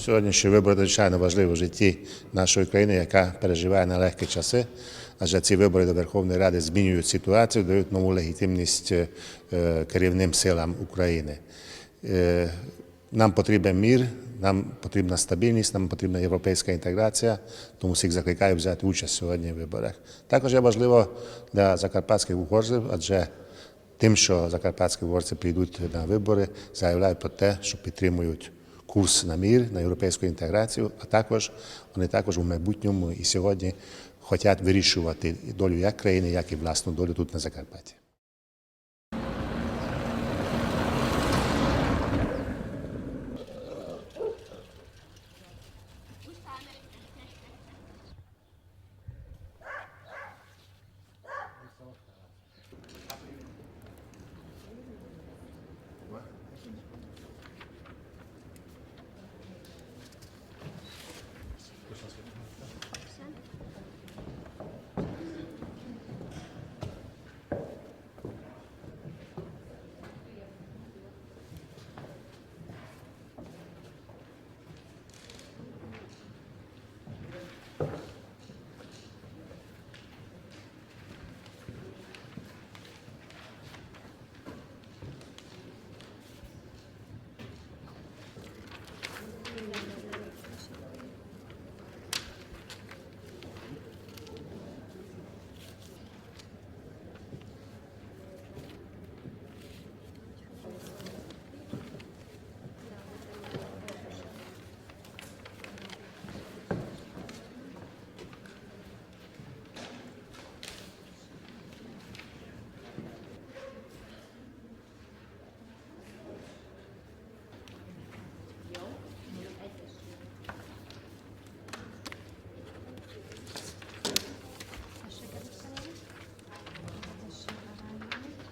Сьогоднішні вибори надзвичайно важливі в житті нашої країни, яка переживає нелегкі часи. Адже ці вибори до Верховної Ради змінюють ситуацію, дають нову легітимність е, керівним силам України. Е, Нам потрібен мір, нам потрібна стабільність, нам потрібна європейська інтеграція, тому всіх закликаю взяти участь сьогодні в виборах. Також є важливо для закарпатських угорців, адже тим, що закарпатські угорці прийдуть на вибори, заявляють про те, що підтримують курс на мір, на європейську інтеграцію, а також вони також у майбутньому і сьогодні хочуть вирішувати долю як країни, як і власну долю тут на Закарпатті.